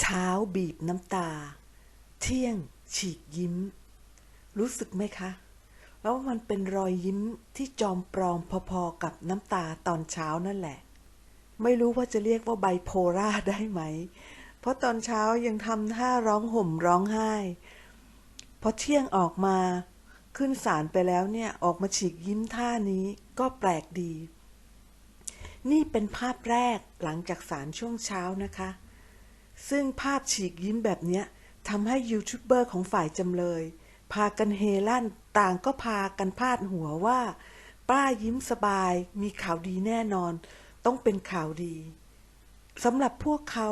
เช้าบีบน้ำตา เที่ยงฉีกยิ้ม รู้สึกไหมคะ แล้วมันเป็นรอยยิ้มที่จอมปลอมพอๆกับน้ำตาตอนเช้านั่นแหละ ไม่รู้ว่าจะเรียกว่าไบโพล่าได้ไหม เพราะตอนเช้ายังทำท่าร้องห่มร้องไห้ พอเที่ยงออกมา ขึ้นศาลไปแล้วเนี่ยออกมาฉีกยิ้มท่านี้ก็แปลกดี นี่เป็นภาพแรกหลังจากศาลช่วงเช้านะคะ ซึ่งภาพฉีกยิ้มแบบเนี้ยทำให้ยูทูบเบอร์ของฝ่ายจำเลย พากันเฮลั่นต่างก็พากันพาดหัวว่า ป้ายิ้มสบายมีข่าวดีแน่นอน ต้องเป็นข่าวดีสำหรับพวกเขา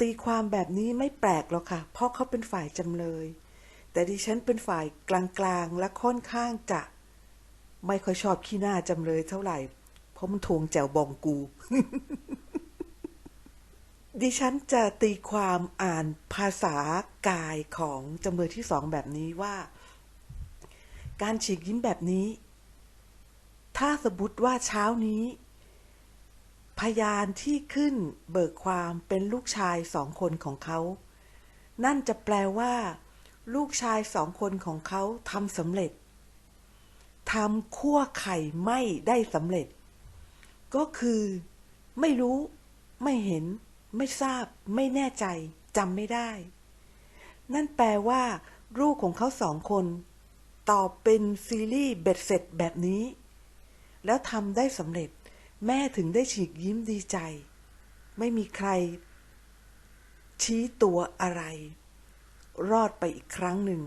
ตีความแบบนี้ไม่แปลกหรอกค่ะ เพราะเขาเป็นฝ่ายจำเลย แต่ดิฉันเป็นฝ่ายกลางๆและค่อนข้างจะ ไม่ค่อยชอบขี้หน้าจำเลยเท่าไหร่ เพราะมันทวงแจวบองกู ดิฉันจะตีความอ่านภาษากายของจำเลยที่สองแบบนี้ว่า การฉีกยิ้มแบบนี้ ถ้าสมมติว่าเช้านี้ พยานที่ขึ้นเบิกความเป็นลูกชายสองคนของเขา นั่นจะแปลว่า ลูกชายสองคนของเขาทำสำเร็จทำคั่วไข่ไม่ได้สำเร็จ ก็คือ ไม่รู้ ไม่เห็น ไม่ทราบ ไม่แน่ใจจำไม่ได้ นั่นแปลว่า ลูกของเขาสองคนตอบเป็นซีรีส์เบ็ดเสร็จแบบนี้ แล้วทำได้สำเร็จ แม่ถึงได้ฉีกยิ้มดีใจ ไม่มีใคร ชี้ตัวอะไร รอดไปอีกครั้งหนึ่ง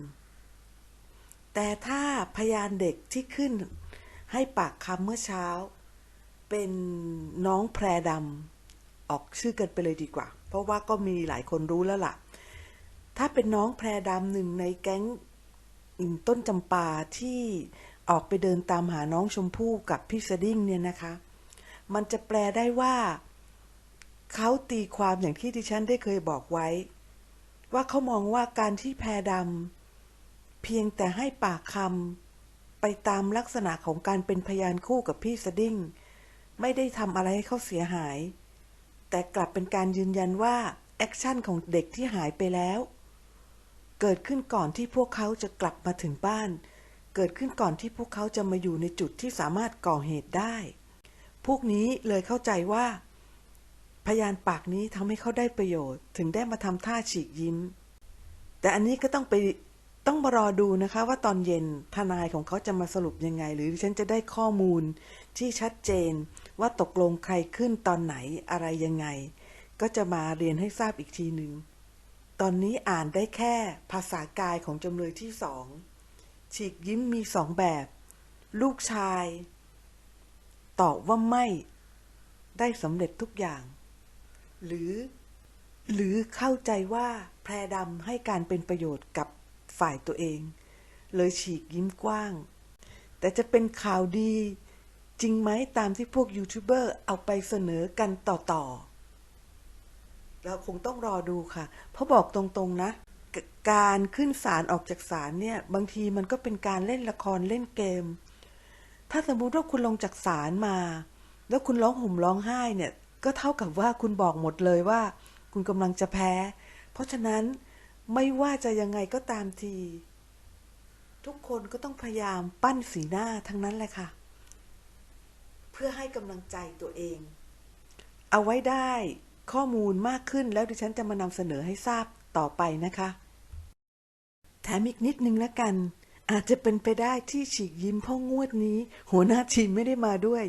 แต่ถ้าพยานเด็กที่ขึ้น ให้ปากคำเมื่อเช้า เป็นน้องแพรดำ ออกชื่อกันไปเลยดีกว่า เพราะว่าก็มีหลายคนรู้แล้วล่ะ ถ้าเป็นน้องแพรดำหนึ่งในแก๊งต้นจำปาที่ออกไปเดินตามหาน้องชมพู่กับพี่สดิ้งเนี่ยนะคะ มันจะแปลได้ว่า เขาตีความอย่างที่ดิฉันได้เคยบอกไว้ ว่าเขามองว่าการที่แพรดำเพียงแต่ให้ปากคำไปตามลักษณะของการเป็นพยานคู่กับพี่สดิ้ง ไม่ได้ทำอะไรให้เขาเสียหาย แต่กลับเป็นการยืนยันว่า แอคชั่นของเด็กที่หายไปแล้ว เกิดขึ้นก่อนที่พวกเขาจะกลับมาถึงบ้าน เกิดขึ้นก่อนที่พวกเขาจะมาอยู่ในจุดที่สามารถก่อเหตุได้ พวกนี้เลยเข้าใจว่า พยานปากนี้ทำให้เขาได้ประโยชน์ ถึงได้มาทำท่าฉีกยิ้ม แต่อันนี้ก็ต้องไป ต้องมารอดูนะคะ ว่าตอนเย็นทนายของเขาจะมาสรุปยังไง หรือฉันจะได้ข้อมูลที่ชัดเจนว่าตกลงใครขึ้นตอนไหนอะไรยังไง ก็จะมาเรียนให้ทราบอีกทีหนึ่งตอนนี้อ่านได้แค่ภาษากายของจำเลยที่สองฉีกยิ้มมีสองแบบ ลูกชาย ตอบว่าไม่ ได้สำเร็จทุกอย่าง หรือ หรือเข้าใจว่าแพรดำให้การเป็นประโยชน์กับ ฝ่ายตัวเอง เลยฉีกยิ้มกว้าง แต่จะเป็นข่าวดี จริงไหมตามที่พวกยูทูบเบอร์เอาไปเสนอกันต่อๆ เราคงต้องรอดูค่ะ เพราะบอกตรงๆนะ การขึ้นศาลออกจากศาลเนี่ย บางทีมันก็เป็นการเล่นละครเล่นเกม ถ้าสมมติว่าคุณลงจากศาลมา แล้วคุณร้องห่มร้องไห้เนี่ย ก็เท่ากับว่าคุณบอกหมดเลยว่า คุณกำลังจะแพ้ เพราะฉะนั้น ไม่ว่าจะยังไงก็ตามที ทุกคนก็ต้องพยายามปั้นสีหน้าทั้งนั้นแหละค่ะ เพื่อให้กำลังใจตัวเอง เอาไว้ได้ข้อมูลมากขึ้นแล้วดิฉันจะมานำเสนอให้ทราบต่อไปนะคะ แถมอีกนิดนึงละกัน อาจจะเป็นไปได้ที่ฉีกยิ้มพ่องวดนี้ หัวหน้าทีมไม่ได้มาด้วย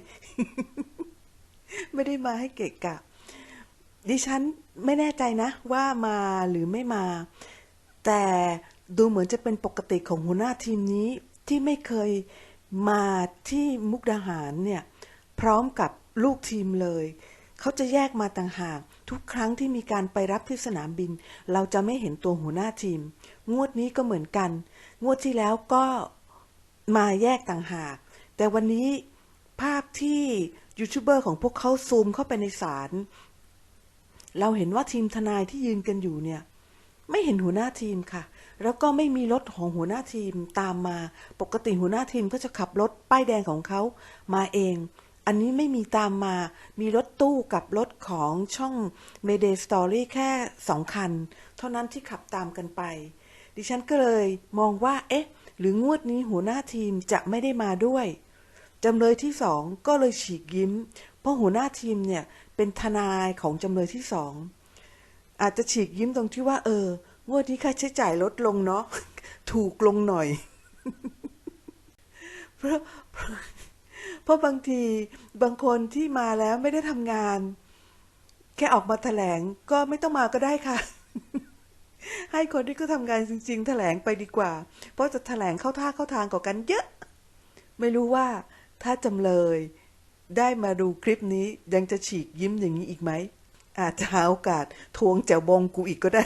ไม่ได้มาให้เกะกะ ดิฉันไม่แน่ใจนะ ว่ามาหรือไม่มา แต่ดูเหมือนจะเป็นปกติของหัวหน้าทีมนี้ที่ไม่เคยมาที่มุกดาหารเนี่ย พร้อมกับลูกทีมเลย เขาจะแยกมาต่างหาก ทุกครั้งที่มีการไปรับที่สนามบิน เราจะไม่เห็นตัวหัวหน้าทีม งวดนี้ก็เหมือนกัน งวดที่แล้วก็มาแยกต่างหาก แต่วันนี้ภาพที่ยูทูบเบอร์ของพวกเขาซูมเข้าไปในศาล เราเห็นว่าทีมทนายที่ยืนกันอยู่เนี่ย ไม่เห็นหัวหน้าทีมค่ะ แล้วก็ไม่มีรถของหัวหน้าทีมตามมา ปกติหัวหน้าทีมก็จะขับรถป้ายแดงของเขามาเอง อันนี้ไม่มีตามมา มีรถตู้กับรถของช่อง Mayday Story แค่สองคัน เท่านั้นที่ขับตามกันไป ดิฉันก็เลยมองว่า เอ๊ะ หรืองวดนี้หัวหน้าทีมจะไม่ได้มาด้วยจำเลยที่สองก็เลยฉีกยิ้ม ราะหัวหน้าทีมเนี่ยเป็นทนายของจำเลยที่สองอาจจะฉีกยิ้มตรงที่ว่า เอองวดนี้ค่าใช้จ่ายลดลงเนาะถูกลงหน่อย เพราะเพราะบางทีบางคนที่มาแล้วไม่ได้ทำงาน แค่ออกมาแถลงก็ไม่ต้องมาก็ได้ค่ะ ให้คนที่ก็ทำงานจริง ๆ แถลงไปดีกว่า เพราะจะแถลงเข้าท่าเข้าทางกว่ากันเยอะ ไม่รู้ว่าถ้าจำเลย ได้มาดูคลิปนี้ยังจะฉีกยิ้มอย่างนี้อีกไหม อาจจะหาโอกาสทวงแจวบองกูอีกก็ได้